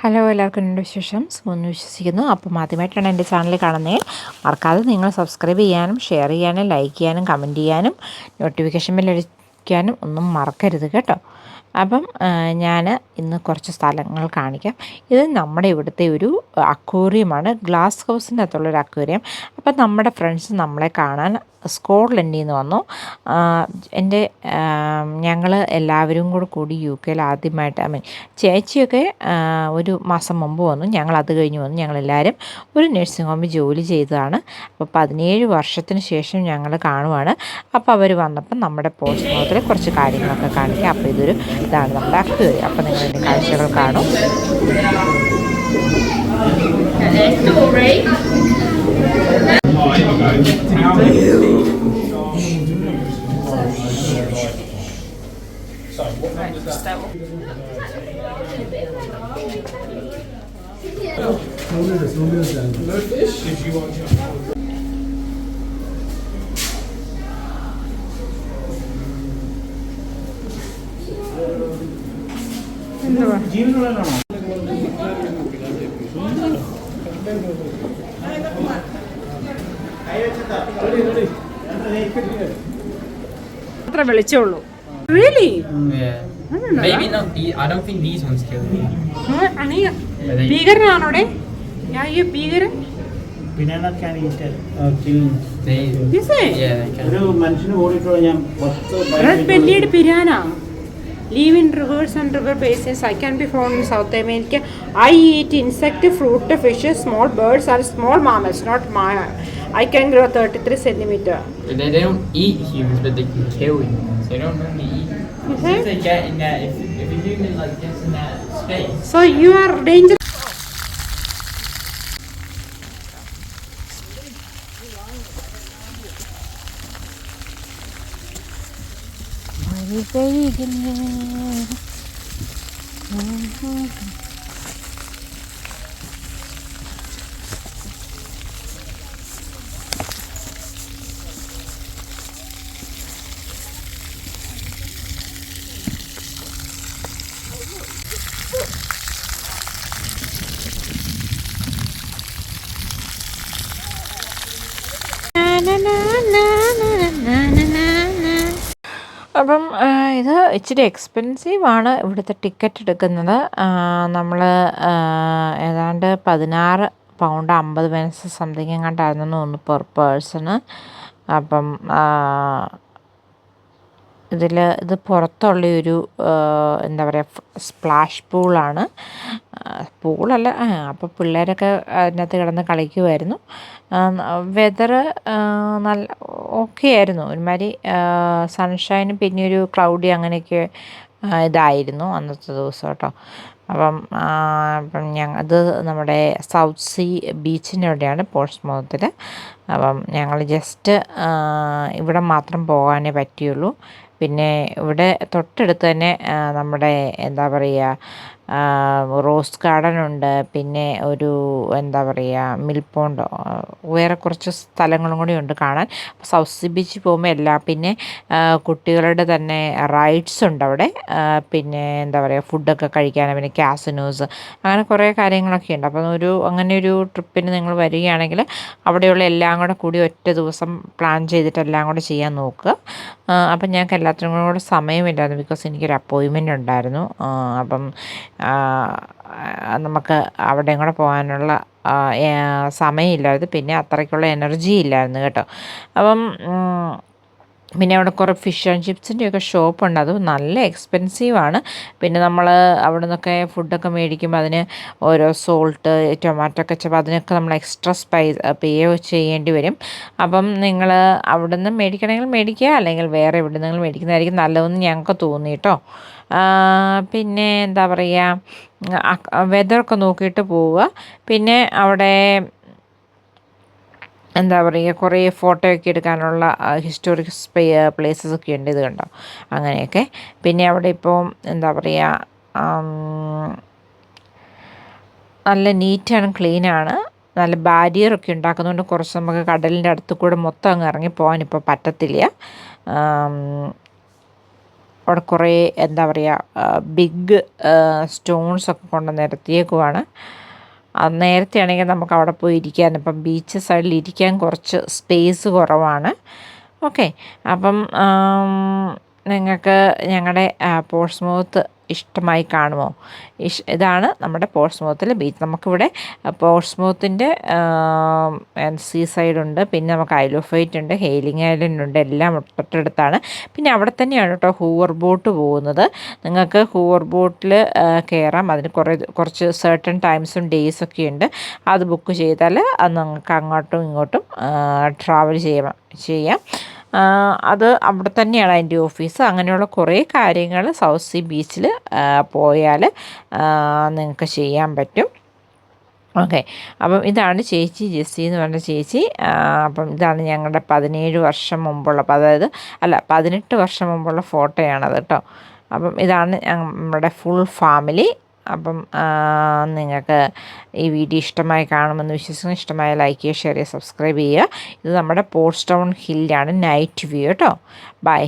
Hello എല്ലാവർക്കും എന്റെ വിശേഷം? സുഖമെന്ന് വിശ്വസിക്കുന്നു. അപ്പം ആദ്യമായിട്ടാണ് എന്റെ ചാനൽ കാണുന്നത് മറക്കാതെ നിങ്ങൾ സബ്സ്ക്രൈബ് ചെയ്യാനും ഷെയർ ചെയ്യാനും ലൈക്ക് ചെയ്യാനും കമന്റ് ചെയ്യാനും നോട്ടിഫിക്കേഷൻ ബെല്ലടിക്കാനും ഒന്നും മറക്കരുത് കേട്ടോ. അപ്പം ഞാൻ ഇന്ന് കുറച്ച് സ്ഥലങ്ങൾ കാണിക്കാം. ഇത് നമ്മുടെ ഇവിടുത്തെ ഒരു അക്വേറിയമാണ്. ഗ്ലാസ് ഹൗസിന്റെ അകത്തുള്ളൊരു അക്വേറിയം. അപ്പം നമ്മുടെ ഫ്രണ്ട്സ് നമ്മളെ കാണാൻ സ്കോട്ട്ലൻഡിൽ നിന്ന് വന്നു. എന്റെ ഞങ്ങൾ എല്ലാവരും കൂടെ കൂടി യു കെയിൽ ആദ്യമായിട്ട് ഐ മീൻ ചേച്ചിയൊക്കെ ഒരു മാസം മുമ്പ് വന്നു. ഞങ്ങൾ അത് കഴിഞ്ഞ് വന്നു. ഞങ്ങളെല്ലാവരും ഒരു നഴ്സിംഗ് ഹോമിൽ ജോലി ചെയ്തതാണ്. അപ്പോൾ പതിനേഴ് വർഷത്തിന് ശേഷം ഞങ്ങൾ കാണുവാണ്. അപ്പോൾ അവർ വന്നപ്പം നമ്മുടെ പോസ്റ്റ് മോർട്ടത്തിൽ കുറച്ച് കാര്യങ്ങളൊക്കെ കാണിക്കാം. അപ്പോൾ ഇതൊരു ഇതാണ് നമ്മുടെ അക്വേറിയം അപ്പോൾ നിങ്ങൾ എന്റെ കാഴ്ചകൾ കാണും. അത്ര വെളിച്ചമുള്ളൂ really Yeah. Maybe not these. I don't think these ones kill me. ഭീകരനാണോടെ അയ്യോ ഭീകരൻ Banana can eat it, uh, kill. They. Yeah, they can. ഒരു മനുഷ്യന് ഓടിയിട്ടുള്ള ഞാൻ പത്ത് red ബെല്ലിയുടെ piranha live in rivers and river basins I can be found in South America I eat insect fruit fish small birds and small mammals not മാ I can grow thirty three centimetre So you are don't như cây cái na na na. അപ്പം ഇത് ഇച്ചിരി expensive ആണ് ഇവിടുത്തെ ticket എടുക്കുന്നത്. നമ്മൾ ഏതാണ്ട് പതിനാറ് പൗണ്ട് അമ്പത് പെൻസ് സംതിങ് എങ്ങാണ്ടായിരുന്നു തോന്നുന്നു പെർ പേഴ്സണ് അപ്പം ഇതിൽ ഇത് പുറത്തുള്ള ഒരു എന്താ പറയുക സ്പ്ലാഷ് പൂളാണ്. പൂളല്ല അപ്പോൾ പിള്ളേരൊക്കെ അതിനകത്ത് കിടന്ന് കളിക്കുമായിരുന്നു വെതർ നല്ല ഓക്കെ ആയിരുന്നു. ഒരുമാതിരി സൺഷൈനും പിന്നെ ഒരു ക്ലൗഡി അങ്ങനെയൊക്കെ ഇതായിരുന്നു അന്നത്തെ ദിവസം കേട്ടോ. അപ്പം അപ്പം ഞങ്ങൾ അത് നമ്മുടെ സൗത്ത് സീ ബീച്ചിന്റെ അവിടെയാണ് പോർട്സ്മൗത്തിൽ അപ്പം ഞങ്ങൾ ജസ്റ്റ് ഇവിടെ മാത്രം പോകാനേ പറ്റിയുള്ളൂ. പിന്നെ ഇവിടെ തൊട്ടടുത്ത് തന്നെ നമ്മുടെ എന്താ പറയുക റോസ് ഗാർഡൻ ഉണ്ട് പിന്നെ ഒരു എന്താ പറയുക മിൽപോണ്ടോ വേറെ കുറച്ച് സ്ഥലങ്ങളും കൂടി ഉണ്ട് കാണാൻ. സൗത്ത് ബീച്ച് പോകുമ്പോൾ എല്ലാം പിന്നെ കുട്ടികളുടെ തന്നെ റൈഡ്സ് ഉണ്ട് അവിടെ. പിന്നെ എന്താ പറയുക ഫുഡൊക്കെ കഴിക്കാൻ പിന്നെ കാസിനോസ് അങ്ങനെ കുറേ കാര്യങ്ങളൊക്കെ ഉണ്ട്. അപ്പം ഒരു അങ്ങനെ ഒരു ട്രിപ്പിന് നിങ്ങൾ വരികയാണെങ്കിൽ അവിടെയുള്ള എല്ലാം കൂടെ കൂടി ഒറ്റ ദിവസം പ്ലാൻ ചെയ്തിട്ട് എല്ലാം കൂടെ ചെയ്യാൻ നോക്കുക. അപ്പം ഞങ്ങൾക്ക് എല്ലാത്തിനും കൂടെ സമയമില്ലായിരുന്നു. ബിക്കോസ് എനിക്കൊരു അപ്പോയിൻമെന്റ് ഉണ്ടായിരുന്നു. അപ്പം നമുക്ക് അവിടെയും കൂടെ പോകാനുള്ള സമയമില്ലായിരുന്നു പിന്നെ അത്രയ്ക്കുള്ള എനർജി ഇല്ലായിരുന്നു കേട്ടോ. അപ്പം പിന്നെ അവിടെ കുറേ ഫിഷ് ആൻഡ് ചിപ്സിന്റെയൊക്കെ ഷോപ്പുണ്ട് അത് നല്ല എക്സ്പെൻസീവാണ് പിന്നെ നമ്മൾ അവിടെ നിന്നൊക്കെ ഫുഡൊക്കെ മേടിക്കുമ്പോൾ അതിന് ഓരോ സോൾട്ട് ടൊമാറ്റോ കെച്ചപ്പ് അതിനൊക്കെ നമ്മൾ എക്സ്ട്രാ സ്പൈസ് പേ ചെയ്യേണ്ടി വരും. അപ്പം നിങ്ങൾ അവിടെ നിന്ന് മേടിക്കണമെങ്കിൽ മേടിക്കുക അല്ലെങ്കിൽ വേറെ എവിടെ നിങ്ങൾ മേടിക്കുന്നതായിരിക്കും നല്ലതെന്ന് ഞങ്ങൾക്ക് തോന്നി കേട്ടോ പിന്നെ എന്താ പറയുക വെതറൊക്കെ നോക്കിയിട്ട് പോവുക. പിന്നെ അവിടെ എന്താ പറയുക കുറേ ഫോട്ടോയൊക്കെ എടുക്കാനുള്ള ഹിസ്റ്റോറിക് പ്ലേസസ് ഒക്കെ ഉണ്ട് ഇത് കണ്ടോ? അങ്ങനെയൊക്കെ. പിന്നെ അവിടെ ഇപ്പോൾ എന്താ പറയുക നല്ല നീറ്റാണ് ക്ലീനാണ് നല്ല ബാരിയറൊക്കെ ഉണ്ടാക്കുന്നതുകൊണ്ട് കുറച്ച് നമുക്ക് കടലിന്റെ അടുത്ത് കൂടെ മൊത്തം അങ്ങ് ഇറങ്ങി പോകാൻ ഇപ്പോൾ പറ്റത്തില്ല. അവിടെ കുറേ എന്താ പറയുക ബിഗ് സ്റ്റോൺസൊക്കെ കൊണ്ട് നിരത്തിയേക്കുവാണ്. നേരത്തെ ആണെങ്കിൽ നമുക്ക് അവിടെ പോയി ഇരിക്കാൻ ഇപ്പം ബീച്ച് സൈഡിൽ ഇരിക്കാൻ കുറച്ച് സ്പേസ് കുറവാണ്. ഓക്കെ അപ്പം നിങ്ങൾക്ക് ഞങ്ങളുടെ പോർട്സ്മൗത്ത് ഇഷ്ടമായി കാണുമോ? ഇഷ് ഇതാണ് നമ്മുടെ പോർട്സ്മൗത്തിലെ ബീച്ച്. നമുക്കിവിടെ പോർട്സ്മൗത്തിന്റെ സീ സൈഡുണ്ട്. പിന്നെ നമുക്ക് വൈറ്റ് ഉണ്ട് ഹെയിലിംഗ് ഐലൻഡ് ഉണ്ട് എല്ലാം തൊട്ടടുത്താണ്. പിന്നെ അവിടെ തന്നെയാണ് കേട്ടോ ഹൂവർ ബോട്ട് പോകുന്നത്. നിങ്ങൾക്ക് ഹൂവർ ബോട്ടിൽ കയറാം. അതിന് കുറേ കുറച്ച് സർട്ടൺ ടൈംസും ഡേയ്സൊക്കെ ഉണ്ട്. അത് ബുക്ക് ചെയ്താൽ അത് നിങ്ങൾക്ക് അങ്ങോട്ടും ഇങ്ങോട്ടും ട്രാവൽ ചെയ്യാം ചെയ്യാം. അത് അവിടെ തന്നെയാണ് അതിന്റെ ഓഫീസ്. അങ്ങനെയുള്ള കുറേ കാര്യങ്ങൾ സൗത്ത് സി ബീച്ചിൽ പോയാൽ നിങ്ങൾക്ക് ചെയ്യാൻ പറ്റും. ഓക്കെ. അപ്പം ഇതാണ് ചേച്ചി ജെസ്സി എന്ന് പറഞ്ഞ ചേച്ചി. അപ്പം ഇതാണ് ഞങ്ങളുടെ പതിനേഴ് വർഷം മുമ്പുള്ള അതായത് അല്ല പതിനെട്ട് വർഷം മുമ്പുള്ള ഫോട്ടോയാണത് കേട്ടോ. അപ്പം ഇതാണ് നമ്മുടെ ഫുൾ ഫാമിലി അപ്പം നിങ്ങൾക്ക് ഈ വീഡിയോ ഇഷ്ടമായി കാണുമെന്ന് വിശ്വസിക്കുന്നു. ഇഷ്ടമായ ലൈക്ക് ചെയ്യുക ഷെയർ ചെയ്യുക സബ്സ്ക്രൈബ് ചെയ്യുക. ഇത് നമ്മുടെ പോസ്റ്റ് ടൗൺ ഹില്ലാണ് നൈറ്റ് വ്യൂ കേട്ടോ ബൈ